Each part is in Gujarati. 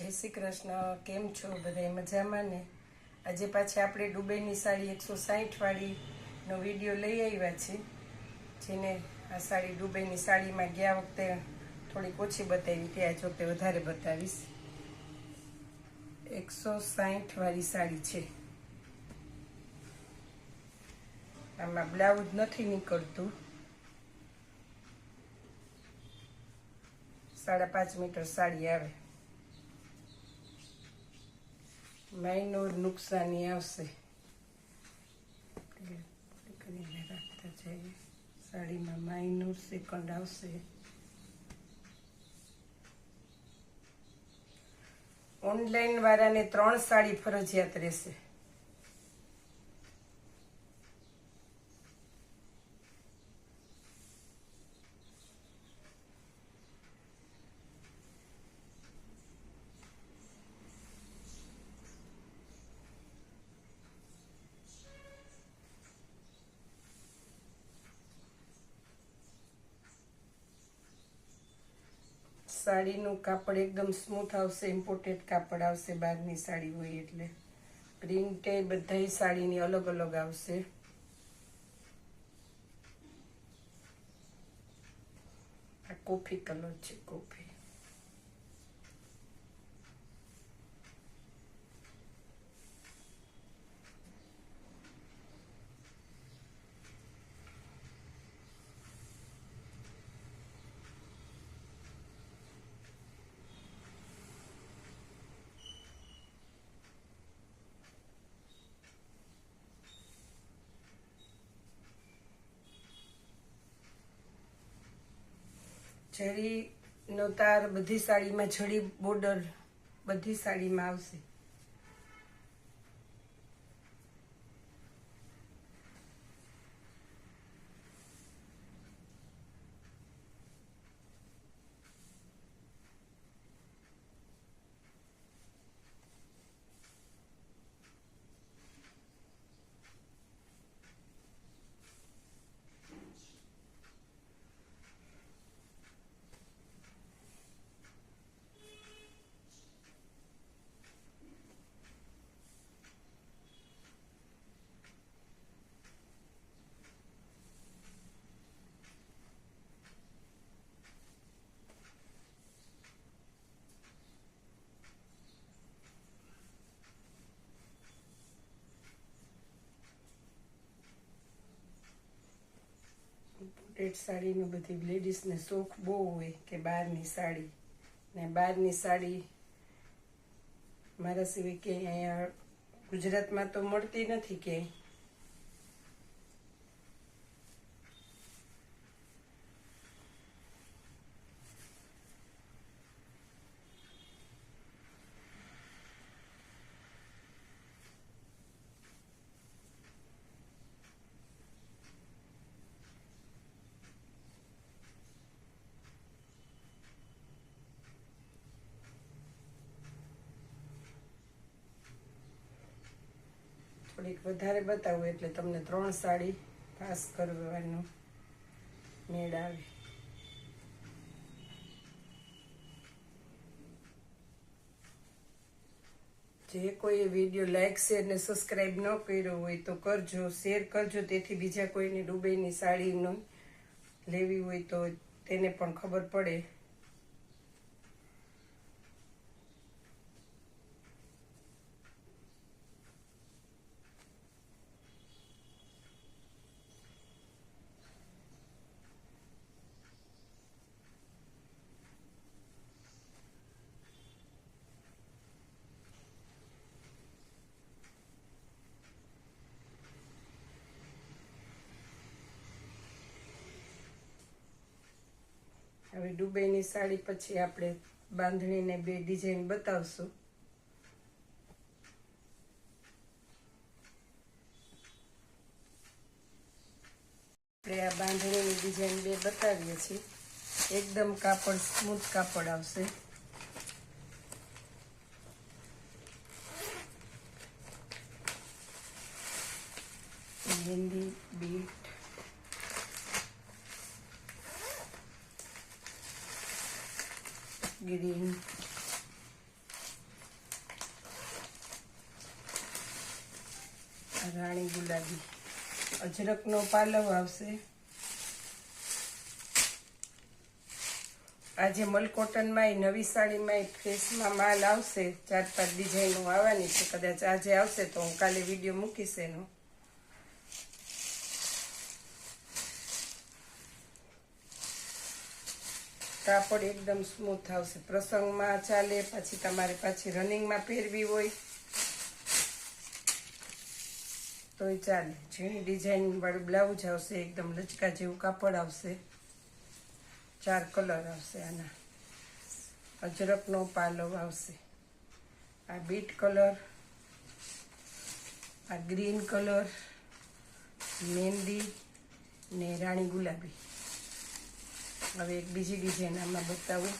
જય શ્રી કૃષ્ણ. કેમ છો બધા? મજામાં ને? આજે પાછી આપણે દુબઈની સાડી એકસો સાહીઠવાળીનો વીડિયો લઈ આવ્યા છે, જેને આ સાડી દુબઈની સાડીમાં ગયા વખતે થોડીક ઓછી બતાવી હતી. આજ વખતે વધારે બતાવીશ. એકસો સાહીઠવાળી સાડી છે. આમાં બ્લાઉઝ નથી નીકળતું. સાડા પાંચ મીટર સાડી આવે. માઇનોર નુકસાની આવશે. કરીને રાખતા જઈએ. સાડીમાં માઇનોર સેકન્ડ આવશે. ઓનલાઈન વાળાને ત્રણ સાડી ફરજિયાત રહેશે. સાડીનું કાપડ એકદમ સ્મૂથ આવશે ઇમ્પોર્ટેડ કાપડ આવશે, બહારની સાડી હોય એટલે. પ્રિન્ટ બધાય સાડીની અલગ અલગ આવશે. આ કોફી કલર છે, કોફી. જરી નો તાર બધી સાડીમાં જડી બોર્ડર બધી સાડીમાં આવશે. ઇમ્પોર્ટેડ સાડીનું બધી લેડીઝને શોખ બહુ હોય કે બહારની સાડી. ને બહારની સાડી મારા સિવાય ક્યાંય અહીંયા ગુજરાતમાં તો મળતી નથી કે થોડીક વધારે બતાવું એટલે તમને ત્રણ સાડી પાસ કરવાનો મેળ આવે. જે કોઈ વીડિયો લાઈક શેર ને સબસ્ક્રાઈબ ન કર્યો હોય તો કરજો શેર કરજો, તેથી બીજા કોઈને દુબઈની સાડીનો લેવી હોય તો તેને પણ ખબર પડે. હવે દુબઈની સાડી પછી આપણે બાંધણીને બે ડિઝાઇન બતાવશું. આપણે આ બાંધણીની ડિઝાઇન બે બતાવીએ છીએ. એકદમ કાપડ, સ્મૂથ કાપડ આવશે. મહેંદી બીટ. green. રાણી ગુલાબી. અજરકનો પાલવ આવશે. આજે મલકોટનમાં નવી સાડીમાં ફ્રેશમાં માલ આવશે. ચાર પાંચ ડિઝાઇનો આવવાની છે. કદાચ આજે આવશે તો હું કાલે વીડિયો મૂકીશ એનો. કાપડ એકદમ સ્મૂથ આવશે. પ્રસંગમાં ચાલે, પછી તમારે પાછી રનિંગમાં પહેરવી હોય. તોય ચાલે. ઝીણી ડિઝાઇન વાળું બ્લાઉઝ આવશે, એકદમ લચકા જેવું કાપડ આવશે. ચાર કલર આવશે આના. અજરકનો પાલવ આવશે. આ બીટ કલર આ ગ્રીન કલર મહેંદી ને રાણી ગુલાબી. હવે એક બીજી ડિઝાઇન આમાં બતાવું.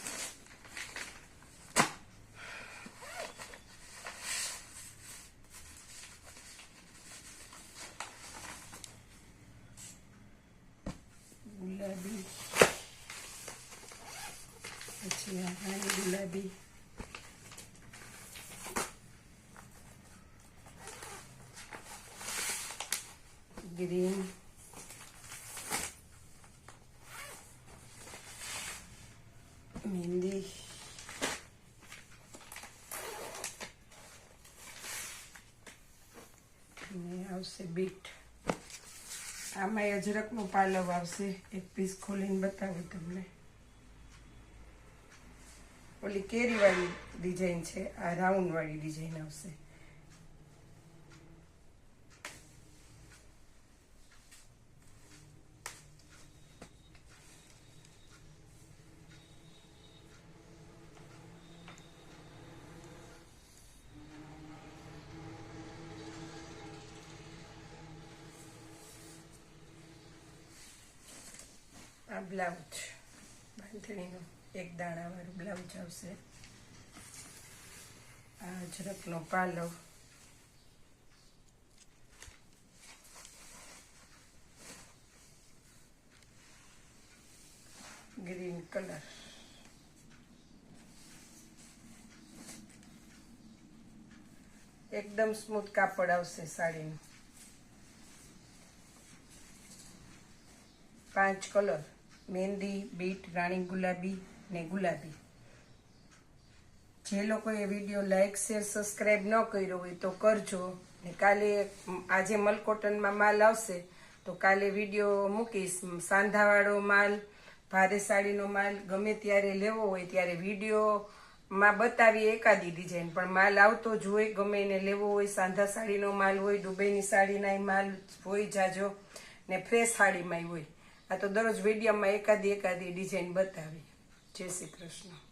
ગુલાબી. પછી આ ગુલાબી. ગ્રીન. મહેંદી ને આવશે બીટ આમાં અજરકનો પાલવ આવશે એક પીસ ખોલીને બતાવું તમને ઓલી કેરીવાળી ડિઝાઇન છે આ રાઉન્ડવાળી ડિઝાઇન આવશે બ્લાઉઝ. બાંધણીનું એક દાણાવાળું બ્લાઉઝ આવશે. આ અજરકનો પાલો. Green colour. એકદમ સ્મૂથ કાપડ આવશે સાડીનું. પાંચ કલર. મહેંદી બીટ, રાણી ગુલાબી ને ગુલાબી. જે લોકોએ વીડિયો લાઇક શેર સબસ્ક્રાઈબ ન કર્યો હોય તો કરજો. ને કાલે આજે મલકોટનમાં માલ આવશે, તો કાલે વીડિયો મૂકીશ. સાંધાવાળો માલ, ભારે સાડીનો માલ ગમે ત્યારે લેવો હોય ત્યારે વિડીયોમાં બતાવી એકાદી ડિઝાઇન પણ માલ આવતો જ હોય, ગમે એને લેવો હોય, સાંધા સાડીનો માલ હોય, દુબઈની સાડીના માલ હોય, જાજો. ને ફ્રેશ સાડીમાં હોય. આ તો દરરોજ વિડીયોમાં એકાદી એકાદી ડિઝાઇન બતાવી. જય શ્રી કૃષ્ણ.